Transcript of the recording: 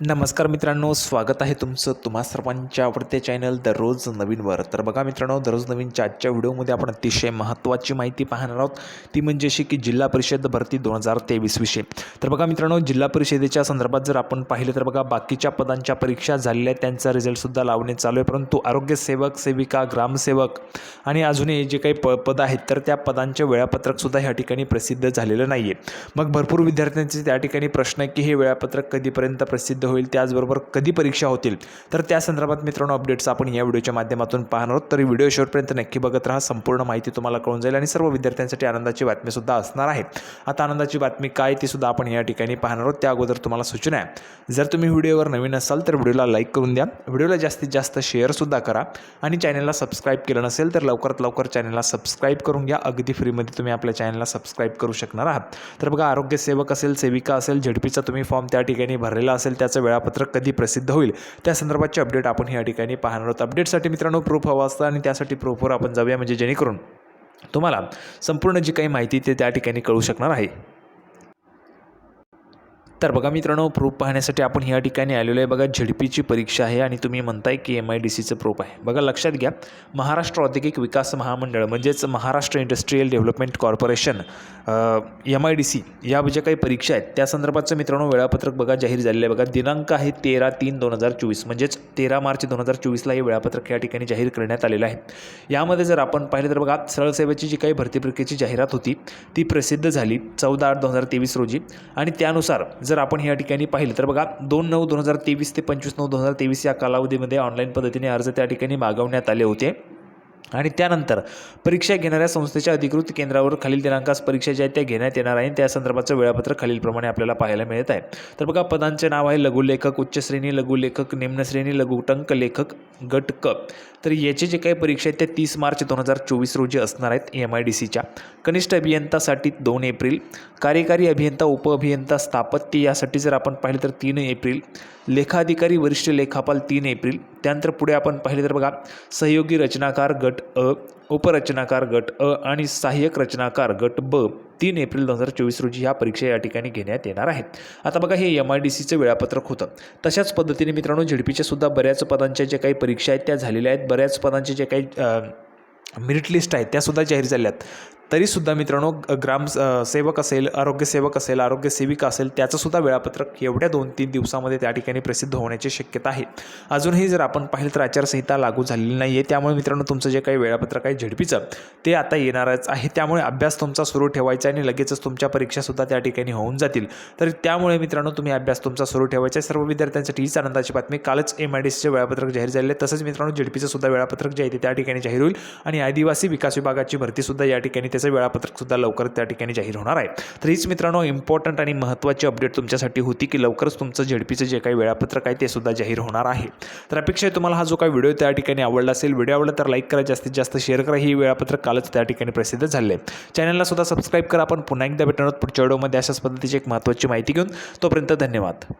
नमस्कार मित्रांनो स्वागत आहे तुमचं तुम्हा सर्वांच्या आवडते चॅनल दररोज नवीनवर. तर बघा मित्रांनो दररोज नवीनच्या आजच्या व्हिडिओमध्ये आपण अतिशय महत्त्वाची माहिती पाहणार आहोत. ती म्हणजे अशी की जिल्हा परिषद भरती दोन हजार तेवीस विषयी. तर बघा मित्रांनो जिल्हा परिषदेच्या संदर्भात जर आपण पाहिलं तर बघा बाकीच्या पदांच्या परीक्षा झालेल्या आहेत. त्यांचा रिझल्टसुद्धा लावणे चालू आहे. परंतु आरोग्यसेवक सेविका ग्रामसेवक आणि अजूनही जे काही प पद आहेत तर त्या पदांचे वेळापत्रकसुद्धा ह्या ठिकाणी प्रसिद्ध झालेलं नाही आहे मग भरपूर विद्यार्थ्यांचे त्या ठिकाणी प्रश्न आहे की हे वेळापत्रक कधीपर्यंत प्रसिद्ध होईल त्याचबरोबर कधी परीक्षा होतील? तर त्या संदर्भात मित्रांनो अपडेट्स आपण या व्हिडिओच्या माध्यमातून पाहणार आहोत. तरी व्हिडिओ शेवटपर्यंत नक्की बघत राहा. संपूर्ण माहिती तुम्हाला कळून जाईल आणि सर्व विद्यार्थ्यांसाठी आनंदाची बातमीसुद्धा असणार आहे. आता आनंदाची बातमी काय ती सुद्धा आपण या ठिकाणी पाहणार आहोत. त्या अगोदर तुम्हाला सूचना आहे. जर तुम्ही व्हिडिओवर नवीन असाल तर व्हिडिओला लाईक करून द्या. व्हिडिओला जास्तीत जास्त शेअरसुद्धा करा आणि चॅनलला सबस्क्राईब केलं नसेल तर लवकरात लवकर चॅनलला सबस्क्राईब करून घ्या. अगदी फ्रीमध्ये तुम्ही आपल्या चॅनलला सबस्क्राईब करू शकणार आहात. तर बघा आरोग्यसेवक असेल सेविका असेल झेडपीचा तुम्ही फॉर्म त्या ठिकाणी भरलेला असेल त्याचं वेळापत्रक कधी प्रसिद्ध होईल? त्या संदर्भाचे अपडेट आपण या ठिकाणी पाहणार आहोत. अपडेटसाठी मित्रांनो प्रूफ हवा असतं आणि त्यासाठी प्रूफवर आपण जाऊया. म्हणजे जेणेकरून तुम्हाला संपूर्ण जी काही माहिती ते त्या ठिकाणी कळू शकणार आहे. तर बघा मित्रांनो प्रूफ पाहण्यासाठी आपण ह्या ठिकाणी आलेलो आहे. बघा झडपीची परीक्षा आहे आणि तुम्ही म्हणताय की एम आय डी सीचं प्रूफ आहे. बघा लक्षात घ्या. महाराष्ट्र औद्योगिक विकास महामंडळ म्हणजेच Maharashtra industrial development corporation M I D C या ज्या काही परीक्षा आहेत त्या संदर्भाचं मित्रांनो वेळापत्रक बघा जाहीर झालेलं आहे. बघा दिनांक आहे तेरा तीन दोन हजार चोवीस. म्हणजेच तेरा मार्च दोन हजार चोवीसला हे वेळापत्रक या ठिकाणी जाहीर करण्यात आलेलं आहे. यामध्ये जर आपण पाहिलं तर बघा सरळसेवेची जी काही भरती प्रक्रियेची जाहिरात होती ती प्रसिद्ध झाली चौदा आठ दोन हजार तेवीस रोजी. आणि त्यानुसार जर आपण या ठिकाणी पाहिलं तर बघा दोन नऊ दोन हजार तेवीस ते पंचवीस नऊ दोन हजार तेवीस या कालावधीमध्ये ऑनलाईन पद्धतीने अर्ज त्या ठिकाणी मागवण्यात आले होते. आणि त्यानंतर परीक्षा घेणाऱ्या संस्थेच्या अधिकृत केंद्रावर खालील दिनांकास परीक्षा ज्या आहेत त्या घेण्यात येणार आहे त्या संदर्भाचं वेळापत्रक खालीलप्रमाणे आपल्याला पाहायला मिळत आहे. तर बघा पदांचे नाव आहे लघुलेखक उच्च श्रेणी लघुलेखक निम्नश्रेणी लघुटंक लेखक गट क तर याचे जे काही परीक्षा आहेत त्या तीस मार्च दोन हजार चोवीस रोजी असणार आहेत एम आय डी सीच्या. कनिष्ठ अभियंतासाठी दोन एप्रिल कार्यकारी अभियंता उपअभियंता स्थापत्य यासाठी जर आपण पाहिलं तर तीन एप्रिल लेखाधिकारी वरिष्ठ लेखापाल तीन एप्रिल. त्यानंतर पुढे आपण पाहिले तर बघा सहयोगी रचनाकार गट अ उपरचनाकार गट अ आणि सहाय्यक रचनाकार गट ब तीन एप्रिल दोन हजार चोवीस रोजी ह्या परीक्षा या ठिकाणी घेण्यात येणार आहेत. आता बघा हे एम आय डी सीचं वेळापत्रक होतं. तशाच पद्धतीने मित्रांनो झेडपीच्या सुद्धा बऱ्याच पदांच्या ज्या काही परीक्षा आहेत त्या झालेल्या आहेत. बऱ्याच पदांचे जे काही मेरिट लिस्ट आहेत त्यासुद्धा जाहीर झाल्या आहेत तरीसुद्धा मित्रांनो ग्राम सेवक असेल आरोग्यसेवक असेल आरोग्यसेविका असेल त्याचंसुद्धा वेळापत्रक एवढ्या दोन तीन दिवसामध्ये त्या ठिकाणी प्रसिद्ध होण्याची शक्यता आहे. अजूनही जर आपण पाहिलं तर आचारसंहिता लागू झालेली नाही आहे त्यामुळे मित्रांनो तुमचं जे काही वेळापत्रक आहे झडपीचं ते आता येणारच आहे. त्यामुळे अभ्यास तुमचा सुरू ठेवायचा आणि लगेचच तुमच्या परीक्षासुद्धा त्या ठिकाणी होऊन जातील. तर त्यामुळे मित्रांनो तुम्ही अभ्यास तुमचा सुरू ठेवायचा आहे. सर्व विद्यार्थ्यांसाठी हीच आनंदाची बातमी. कालच एम आय डी सीचे वेळापत्रक जाहीर झालेले आहे तसंच मित्रांनो झडपीचं सुद्धा वेळापत्रक जे आहे ते त्या ठिकाणी जाहीर होईल. आणि आदिवासी विकास विभागाची भरतीसुद्धा या ठिकाणी ते त्याचं वेळापत्रकसुद्धा लवकर त्या ठिकाणी जाहीर होणार आहे. तर हीच मित्रांनो इम्पॉर्टंट आणि महत्त्वाची अपडेट तुमच्यासाठी होती की लवकरच तुमचं झेडपीचं जे काही वेळापत्रक आहे ते सुद्धा जाहीर होणार आहे. तर अपेक्षा आहे तुम्हाला हा जो काही व्हिडिओ त्या ठिकाणी आवडला असेल व्हिडिओ आवडला तर लाईक करा जास्तीत जास्त शेअर करा. ही वेळापत्रक कालच त्या ठिकाणी प्रसिद्ध झाले आहे चॅनलला सुद्धा सबस्क्राईब करा. आपण पुन्हा एकदा भेटणार पुढच्या व्हिडिओमध्ये अशाच पद्धतीची एक महत्त्वाची माहिती घेऊन तोपर्यंत धन्यवाद.